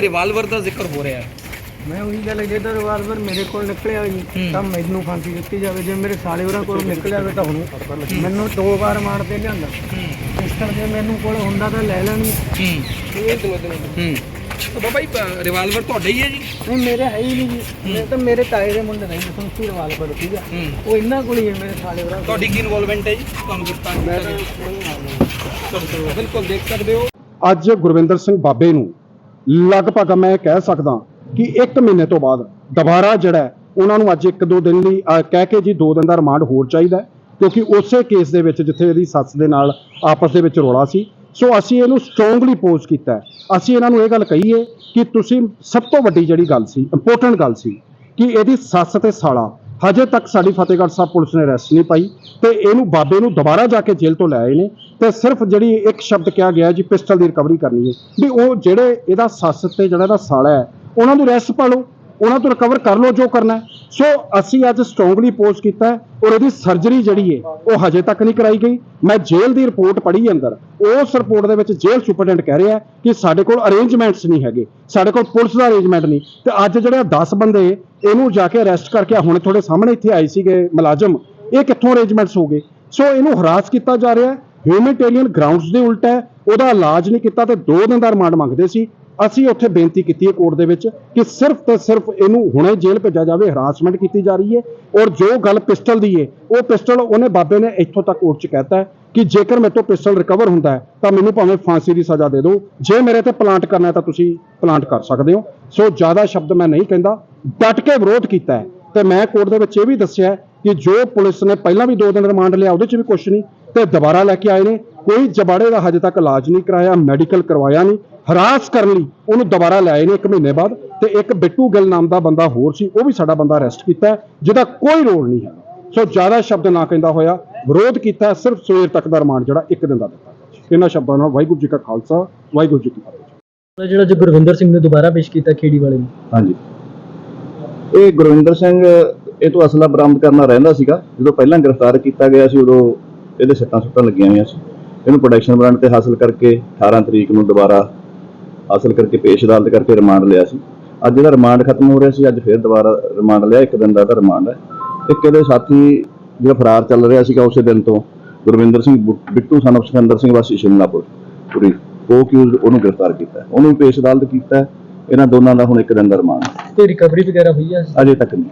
Revolver ਦਾ ਜ਼ਿਕਰ ਹੋ ਰਿਹਾ ਹੈ। ਮੈਂ ਉਹੀ ਗੱਲ ਜੇ ਤਾਂ ਰਿਵਾਲਵਰ ਮੇਰੇ ਕੋਲ ਨਿਕਲਿਆ ਜੀ। ਤਾਂ ਮੈਨੂੰ ਫਾਂਸੀ ਦਿੱਤੀ ਜਾਵੇ। ਜੇ ਮੇਰੇ ਸਾਲੇ ਹੋਰਾਂ ਕੋਲ ਨਿਕਲਿਆ ਹੋਵੇ ਤਾਂ ਹੁਣ ਮੈਨੂੰ ਦੋ ਵਾਰ ਮਾਰ ਦੇ ਲਿਆਂਦਾ ਪਿਸਟਲ ਜੇ ਮੈਨੂੰ ਕੋਲ ਹੁੰਦਾ ਤਾਂ ਲੈ ਲੈਣੀ। ਹੂੰ। ਇਹ ਦੋ ਦਿਨ ਹੂੰ। ਤਾਂ ਬਾਬਾ ਜੀ ਪ- ਰਿਵਾਲਵਰ ਤੁਹਾਡਾ ਹੀ ਹੈ ਜੀ? ਨਹੀਂ ਮੇਰੇ ਹੈ ਹੀ ਨਹੀਂ ਜੀ। ਮੈਂ ਤਾਂ ਮੇਰੇ ਤਾਏ ਦੇ ਮੁੰਡੇ ਨਹੀਂ ਸੰਸੀ ਰਿਵਾਲਵਰ ਠੀਕ ਆ? ਹੂੰ। ਉਹ ਇਹਨਾਂ ਕੋਲ ਹੀ ਹੈ ਮੇਰੇ ਸਾਲੇ ਹੋਰਾਂ ਕੋਲ। ਤੁਹਾਡੀ ਕੀ ਇਨਵੋਲਵਮੈਂਟ ਹੈ ਜੀ? ਤੁਹਾਨੂੰ ਗ੍ਰਿਫਤਾਰ ਮੈਂ ਕੀਤਾ ਗਿਆ। ਬਿਲਕੁਲ ਦੇਖ ਸਕਦੇ ਹੋ। ਅੱਜ ਗੁਰਵਿੰਦਰ ਸਿੰਘ ਬਾਬੇ ਨੂੰ ਲਗਭਗ ਮੈਂ ਇਹ ਕਹਿ ਸਕਦਾ ਕਿ 1 ਮਹੀਨੇ ਤੋਂ ਬਾਅਦ ਦੁਬਾਰਾ ਜਿਹੜਾ ਉਹਨਾਂ ਨੂੰ ਅੱਜ ਇੱਕ ਦੋ ਦਿਨ ਲਈ ਕਹਿ ਕੇ ਜੀ ਦੋ ਦਿਨ ਦਾ ਰਿਮਾਂਡ ਹੋਰ ਚਾਹੀਦਾ ਕਿਉਂਕਿ ਉਸੇ ਕੇਸ ਦੇ ਵਿੱਚ ਜਿੱਥੇ ਇਹਦੀ ਸੱਸ ਦੇ ਨਾਲ ਆਪਸ ਦੇ ਵਿੱਚ ਰੌਲਾ ਸੀ। ਸੋ ਅਸੀਂ ਇਹਨੂੰ ਸਟਰੋਂਗਲੀ ਪੋਜ਼ ਕੀਤਾ ਅਸੀਂ ਇਹਨਾਂ ਨੂੰ ਇਹ ਗੱਲ ਕਹੀਏ ਕਿ ਤੁਸੀਂ ਸਭ ਤੋਂ ਵੱਡੀ ਜਿਹੜੀ ਗੱਲ ਸੀ ਇੰਪੋਰਟੈਂਟ ਗੱਲ ਸੀ, ਕਿ ਇਹਦੀ ਸੱਸ ਤੇ ਸਾਲਾ ਹਜੇ ਤੱਕ ਸਾਡੀ ਫਤਿਹਗੜ੍ਹ ਸਾਹਿਬ ਪੁਲਿਸ ਨੇ ਅਰੈਸਟ ਨਹੀਂ ਪਾਈ ਤੇ ਇਹਨੂੰ ਬਾਬੇ ਨੂੰ ਦੁਬਾਰਾ ਜਾ ਕੇ ਜੇਲ੍ਹ ਤੋਂ ਲੈ ਆਏ ਨੇ ਤੇ ਸਿਰਫ ਜਿਹੜੀ ਇੱਕ ਸ਼ਬਦ ਕਿਹਾ ਗਿਆ ਜੀ, ਪਿਸਟਲ ਦੀ ਰਿਕਵਰੀ ਕਰਨੀ ਹੈ। ਵੀ ਉਹ ਜਿਹੜੇ ਇਹਦਾ ਸੱਸ ਤੇ ਜਿਹੜਾ ਇਹਦਾ ਸਾਲਾ ਹੈ, ਉਹਨਾਂ ਨੂੰ ਅਰੈਸਟ ਪਾ ਲਓ। ਉਹਨਾਂ ਤੋਂ ਰਿਕਵਰ ਕਰ ਲਓ ਜੋ ਕਰਨਾ ਸੋ ਅਸੀਂ ਅੱਜ ਸਟਰੋਂਗਲੀ ਪੋਸਟ ਕੀਤਾ ਔਰ ਇਹਦੀ ਸਰਜਰੀ ਜਿਹੜੀ ਹੈ, ਉਹ ਹਜੇ ਤੱਕ ਨਹੀਂ ਕਰਾਈ ਗਈ। ਮੈਂ ਜੇਲ੍ਹ ਦੀ ਰਿਪੋਰਟ ਪੜ੍ਹੀ ਅੰਦਰ। ਉਸ ਰਿਪੋਰਟ ਦੇ ਵਿੱਚ ਜੇਲ੍ਹ ਸੁਪਰਡੈਂਟ ਕਹਿ ਰਿਹਾ ਕਿ ਸਾਡੇ ਕੋਲ ਅਰੇਂਜਮੈਂਟਸ ਨਹੀਂ ਹੈਗੇ। ਸਾਡੇ ਕੋਲ ਪੁਲਿਸ ਦਾ ਅਰੇਂਜਮੈਂਟ ਨਹੀਂ। ਤੇ ਅੱਜ ਜਿਹੜੇ 10 ਬੰਦੇ, ਇਹਨੂੰ ਜਾ ਕੇ ਅਰੈਸਟ ਕਰਕੇ ਹੁਣ ਤੁਹਾਡੇ ਸਾਹਮਣੇ ਇੱਥੇ ਆਏ ਸੀਗੇ ਮੁਲਾਜ਼ਮ, ਇਹ ਕਿੱਥੋਂ ਅਰੇਂਜਮੈਂਟਸ ਹੋ ਗਏ? ਸੋ ਇਹਨੂੰ ਹਰਾਸ ਕੀਤਾ ਜਾ ਰਿਹਾ ਹੈ। ਹਿਊਮੈਨਿਟੇਰੀਅਨ ਗਰਾਊਂਡਸ ਦੇ ਉਲਟ ਹੈ। ਉਹਦਾ ਇਲਾਜ ਨਹੀਂ ਕੀਤਾ ਤੇ 2 ਦਿਨ ਦਾ ਰਿਮਾਂਡ ਮੰਗਦੇ ਸੀ। ਅਸੀਂ ਉੱਥੇ ਬੇਨਤੀ ਕੀਤੀ ਹੈ ਕੋਰਟ ਦੇ ਵਿੱਚ ਕਿ ਸਿਰਫ ਤੇ ਸਿਰਫ ਇਹਨੂੰ ਹੁਣੇ ਜੇਲ੍ਹ ਭੇਜਿਆ ਜਾਵੇ ਹਰਾਸਮੈਂਟ ਕੀਤੀ ਜਾ ਰਹੀ ਹੈ ਔਰ ਜੋ ਗੱਲ ਪਿਸਟਲ ਦੀ ਹੈ, ਉਹ ਪਿਸਟਲ ਉਹਨੇ ਬਾਬੇ ਨੇ ਇੱਥੋਂ ਤੱਕ ਕੋਰਟ 'ਚ ਕਹਿਤਾ ਹੈ ਕਿ ਜੇਕਰ ਮੇਰੇ ਤੋਂ ਪਿਸਟਲ ਰਿਕਵਰ ਹੁੰਦਾ ਹੈ, ਤਾਂ ਮੈਨੂੰ ਭਾਵੇਂ ਫਾਂਸੀ ਦੀ ਸਜ਼ਾ ਦੇ ਦਿਓ। ਜੇ ਮੇਰੇ ਤੇ ਪਲਾਂਟ ਕਰਨਾ ਹੈ, ਤਾਂ ਤੁਸੀਂ ਪਲਾਂਟ ਕਰ ਸਕਦੇ ਹੋ। ਸੋ ਜ਼ਿਆਦਾ ਸ਼ਬਦ ਮੈਂ ਨਹੀਂ ਕਹਿੰਦਾ, ਡਟ ਕੇ ਵਿਰੋਧ ਕੀਤਾ ਹੈ। ਤੇ ਮੈਂ ਕੋਰਟ ਦੇ ਵਿੱਚ ਇਹ ਵੀ ਦੱਸਿਆ ਕਿ ਜੋ ਪੁਲਿਸ ਨੇ ਪਹਿਲਾਂ ਵੀ ਦੋ ਦਿਨ ਰਿਮਾਂਡ ਲਿਆ, ਉਹਦੇ 'ਚ ਵੀ ਕੁਝ ਨਹੀਂ। ਤੇ ਦੁਬਾਰਾ ਲੈ ਕੇ ਆਏ ਨੇ। ਕੋਈ ਜਬਾੜੇ ਦਾ ਹਜੇ ਤੱਕ ਇਲਾਜ ਨਹੀਂ ਕਰਾਇਆ ਮੈਡੀਕਲ ਕਰਵਾਇਆ ਨਹੀਂ। ਹਰਾਸ ਕਰਨ ਲਈ ਉਹਨੂੰ ਦੁਬਾਰਾ ਲੈ ਆਏ ਨੇ ਇੱਕ ਮਹੀਨੇ ਬਾਅਦ ਤੇ ਇੱਕ ਬਿੱਟੂ ਗਿੱਲ ਨਾਮ ਦਾ ਬੰਦਾ ਹੋਰ ਸੀ ਉਹ ਵੀ ਸਾਡਾ ਬੰਦਾ ਅਰੈਸਟ ਕੀਤਾ ਜਿਹਦਾ ਕੋਈ ਰੋਲ ਨਹੀਂ ਹੈ। ਸੋ ਜ਼ਿਆਦਾ ਸ਼ਬਦ ਨਾ ਕਹਿੰਦਾ ਹੋਇਆ ਵਿਰੋਧ ਕੀਤਾ ਸਿਰਫ ਸਵੇਰ ਤੱਕ ਦਾ ਰਿਮਾਂਡ ਜਿਹੜਾ ਇੱਕ ਦਿਨ ਦਾ ਦਿੱਤਾ ਇਹਨਾਂ ਸ਼ਬਦਾਂ ਨਾਲ ਵਾਹਿਗੁਰੂ ਜੀ ਕਾ ਖਾਲਸਾ ਵਾਹਿਗੁਰੂ ਜੀ ਕੀ ਫਤਿਹ। ਜਿਹੜਾ ਜੋ ਗੁਰਵਿੰਦਰ ਸਿੰਘ ਨੇ ਦੁਬਾਰਾ ਪੇਸ਼ ਕੀਤਾ ਖੇੜੀ ਵਾਲੇ ਨੂੰ। ਹਾਂਜੀ। ਇਹ ਗੁਰਵਿੰਦਰ ਸਿੰਘ ਇਹ ਤੋਂ ਅਸਲਾ ਬਰਾਮਦ ਕਰਨਾ ਰਹਿੰਦਾ ਸੀਗਾ। ਜਦੋਂ ਪਹਿਲਾਂ ਗ੍ਰਿਫਤਾਰ ਕੀਤਾ ਗਿਆ ਸੀ ਉਦੋਂ ਇਹਦੇ ਸੱਟਾਂ ਸੁੱਟਾਂ ਲੱਗੀਆਂ ਹੋਈਆਂ ਸੀ ਇਹਨੂੰ ਪ੍ਰੋਡਕਸ਼ਨ ਬ੍ਰਾਂਡ ਤੇ ਹਾਸਲ ਕਰਕੇ 18 ਤਰੀਕ ਨੂੰ ਦੁਬਾਰਾ ਹਾਸਲ ਕਰਕੇ ਪੇਸ਼ ਅਦਾਲਤ ਕਰਕੇ ਰਿਮਾਂਡ ਲਿਆ ਸੀ ਅੱਜ ਇਹਦਾ ਰਿਮਾਂਡ ਖਤਮ ਹੋ ਰਿਹਾ ਸੀ ਅੱਜ ਫਿਰ ਦੁਬਾਰਾ ਰਿਮਾਂਡ ਲਿਆ ਇੱਕ ਦਿਨ ਦਾ ਇਹਦਾ ਰਿਮਾਂਡ ਹੈ ਇੱਕ ਇਹਦੇ ਸਾਥੀ ਜਿਹੜਾ ਫਰਾਰ ਚੱਲ ਰਿਹਾ ਸੀਗਾ ਉਸੇ ਦਿਨ ਤੋਂ ਗੁਰਵਿੰਦਰ ਸਿੰਘ ਬਿੱਟੂ ਸਨ ਸਿਕੰਦਰ ਸਿੰਘ ਵਾਸੀ ਸ਼ਿਮਲਾਪੁਰ ਪੂਰੀ ਉਹ ਕਿਉਂ ਉਹਨੂੰ ਗ੍ਰਿਫਤਾਰ ਕੀਤਾ। ਉਹਨੂੰ ਵੀ ਪੇਸ਼ ਅਦਾਲਤ ਕੀਤਾ। ਇਹਨਾਂ ਦੋਨਾਂ ਦਾ ਹੁਣ ਇੱਕ ਦਿਨ ਦਾ ਰਿਮਾਂਡ। ਕੋਈ ਰਿਕਵਰੀ ਵਗੈਰਾ ਹੋਈ ਹੈ ਅਜੇ ਤੱਕ ਨਹੀਂ